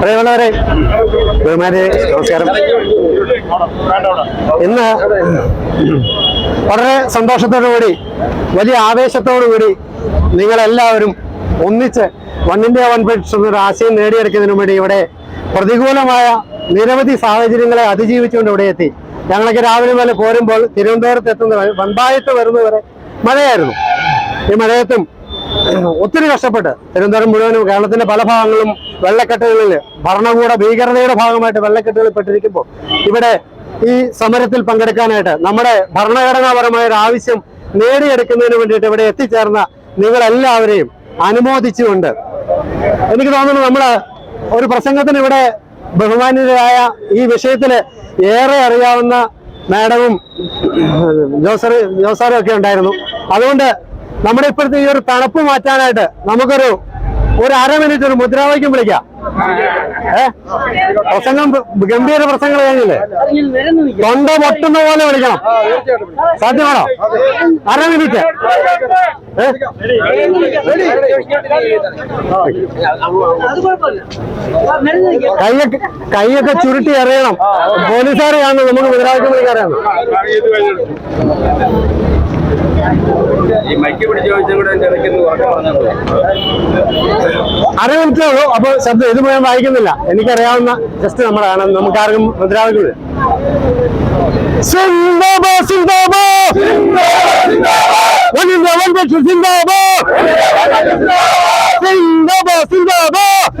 പ്രിയമുള്ളവരെ ബഹുമാരെ നമസ്കാരം. ഇന്ന് വളരെ സന്തോഷത്തോടുകൂടി വലിയ ആവേശത്തോടുകൂടി നിങ്ങളെല്ലാവരും ഒന്നിച്ച് വൺ ഇന്ത്യ വൺ പെൻഷൻ ഒരു ആശയം നേടിയെടുക്കുന്നതിനു വേണ്ടി ഇവിടെ പ്രതികൂലമായ നിരവധി സാഹചര്യങ്ങളെ അതിജീവിച്ചുകൊണ്ട് ഇവിടെ എത്തി. ഞങ്ങളൊക്കെ രാവിലെ മുതൽ പോരുമ്പോൾ തിരുവനന്തപുരത്ത് എത്തുന്ന വൻപായത്ത് വരുന്നവരെ മഴയായിരുന്നു. ഈ മഴയത്തും ഒത്തിരി കഷ്ടപ്പെട്ട് തിരുവനന്തപുരം മുഴുവനും കേരളത്തിന്റെ പല ഭാഗങ്ങളും വെള്ളക്കെട്ടുകളിൽ ഭരണകൂട ഭീകരതയുടെ ഭാഗമായിട്ട് വെള്ളക്കെട്ടുകളിൽ പെട്ടിരിക്കുമ്പോൾ ഇവിടെ ഈ സമരത്തിൽ പങ്കെടുക്കാനായിട്ട് നമ്മുടെ ഭരണഘടനാപരമായ ഒരു ആവശ്യം നേടിയെടുക്കുന്നതിന് വേണ്ടിയിട്ട് ഇവിടെ എത്തിച്ചേർന്ന നിങ്ങളെല്ലാവരെയും അനുമോദിച്ചുകൊണ്ട് എനിക്ക് തോന്നുന്നു നമ്മൾ ഒരു പ്രസംഗത്തിന് ഇവിടെ ബഹുമാനിതരായ ഈ വിഷയത്തിൽ ഏറെ അറിയാവുന്ന മാഡവും ജോസാറും ഒക്കെ ഉണ്ടായിരുന്നു. അതുകൊണ്ട് നമ്മുടെ ഇപ്പോഴത്തെ ഈ ഒരു തണുപ്പ് മാറ്റാനായിട്ട് നമുക്കൊരു ഒരു അര മിനിറ്റ് ഒരു മുദ്രാവാക്യം വിളിക്കാം. ഏ? പ്രസംഗം ഗംഭീര പ്രസംഗം കഴിഞ്ഞില്ലേ? തൊണ്ട പൊട്ടുന്ന പോലെ വിളിക്കണം. സാധ്യമാണോ? അര മിനിറ്റ്? കൈയൊക്കെ കൈയൊക്കെ ചുരുട്ടി അറിയണം പോലീസുകാരെയാണ് നമുക്ക് മുദ്രാവാക്യം വിളിക്കാറാണ് ഈ മൈക്ക് പിടിച്ച് ചോദിച്ചും കൂടെ എന്റെ ഇടയ്ക്ക് ഉറക്കെ പറഞ്ഞാൽ മതി. അര മിനിറ്റേ അപ്പൊ ശബ്ദം ഇത് മുഴുവൻ വായിക്കുന്നില്ല. എനിക്കറിയാവുന്ന ജസ്റ്റ് നമ്മുടെ കാണാം നമുക്ക് ആർക്കും മുദ്രാവാക്യം വിളി. സിന്ദാബാദ്! സിന്ദാബാദ് One in the one country, Zindabad Zindabad!